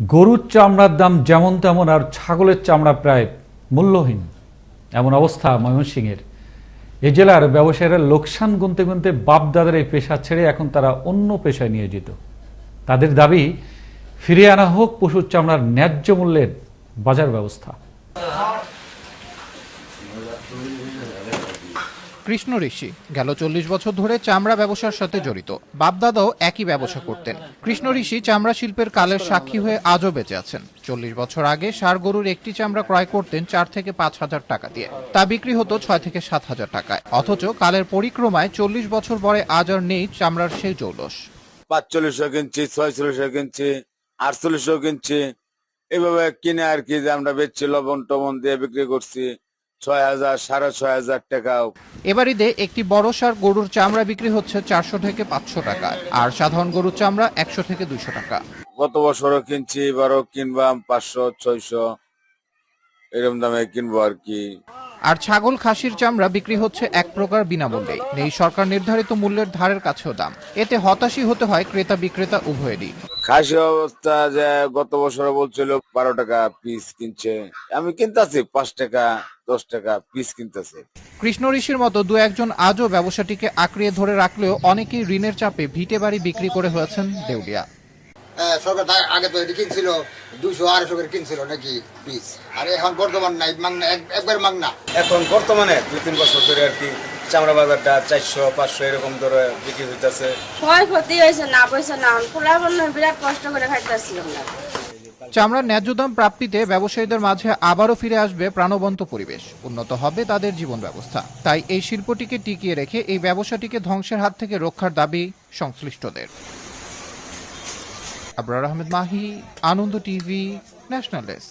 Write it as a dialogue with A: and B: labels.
A: গরুর চামড়ার দাম যেমন তেমন আর ছাগলের চামড়া প্রায় মূল্যহীন। এমন অবস্থা ময়মনসিংহের। এ জেলার ব্যবসায়ীরা লোকসান গুনতে গুনতে বাপদাদার এই পেশা ছেড়ে এখন তারা অন্য পেশায় নিয়োজিত। তাদের দাবি, ফিরিয়ে আনা হোক পশুর চামড়ার ন্যায্য মূল্যের বাজার ব্যবস্থা।
B: কৃষ্ণ ঋষি। গেল চল্লিশ বছর ধরে চামড়া ব্যবসার সাথে জড়িত। বাপদাদাও একই ব্যবসা করতেন। কৃষ্ণ ঋষি চামড়া শিল্পের কালের সাক্ষী হয়ে আজও বেঁচে আছেন। চল্লিশ বছর আগে ষাড় গরুর একটি চামড়া ক্রয় করতেন চার থেকে পাঁচ হাজার টাকা দিয়ে। তা বিক্রি হতো ছয় থেকে সাত হাজার টাকায়। অথচ কালের পরিক্রমায় চল্লিশ বছর পরে আজ আর নেই চামড়ার সেই জৌলস।
C: পাঁচচল্লিশশো কিনছি ছয়চল্লিশশো কিনছি আটচল্লিশশো কিনছি এভাবে কিনে আর কি আমরা বেচছি লবণ টবণ দিয়ে বিক্রি করছি। ছয় হাজার সাড়ে ছয় হাজার টাকা।
B: এবার ঈদে একটি বড় সার গরুর চামড়া বিক্রি হচ্ছে চারশো থেকে পাঁচশো টাকা আর সাধারণ গরুর চামড়া একশো থেকে দুইশো টাকা।
C: গত বছরও কিনছি এবারও কিনবাম পাঁচশো ছয়শো এরকম দামে কিনবো আর কি।
B: আর ছাগল খাসির চামড়া বিক্রি হচ্ছে এক প্রকার বিনামূল্যে নেই সরকার নির্ধারিত মূল্যের ধারের কাছেও দাম। এতে হতাশই হতে হয় ক্রেতা বিক্রেতা উভয়েরই।
C: খাসি অবস্থা যে গত বছর বলছিল বারো টাকা পিস কিনছে। আমি কিনতেছি পাঁচ টাকা দশ টাকা পিস কিনতেছে।
B: কৃষ্ণ ঋষির মতো দু একজন আজও ব্যবসাটিকে আঁকড়িয়ে ধরে রাখলেও অনেকেই ঋণের চাপে ভিটে বাড়ি বিক্রি করে হয়েছেন দেউলিয়া।
D: হ্যাঁ, সরকার তার আগে তো এটি কিনছিল দুশো আড়াইশো করে কিনছিল নাকি পিস আর এখন বর্তমান নাই মাংনা এক- একবার মাংনা
E: এখন বর্তমানে দুই তিন বছর ধরে আর কি চামড়া বাজারটা চারশো পাঁচশো এরকম ধরে বিক্রি হইতেছে।
F: ক্ষয়ক্ষতি হয়েছে না পয়সা না খোলা বন্ধ বিরাট কষ্ট করে খাইতেছি আমরা
B: চামড়ার ন্যায্য দাম প্রাপ্তিতে ব্যবসায়ীদের মাঝে আবারও ফিরে আসবে প্রাণবন্ত পরিবেশ। উন্নত হবে তাদের জীবন ব্যবস্থা। তাই এই শিল্পটিকে টিকিয়ে রেখে এই ব্যবসাটিকে ধ্বংসের হাত থেকে রক্ষার দাবি সংশ্লিষ্টদের। Abrar Ahmed Mahi Ananda TV national desk.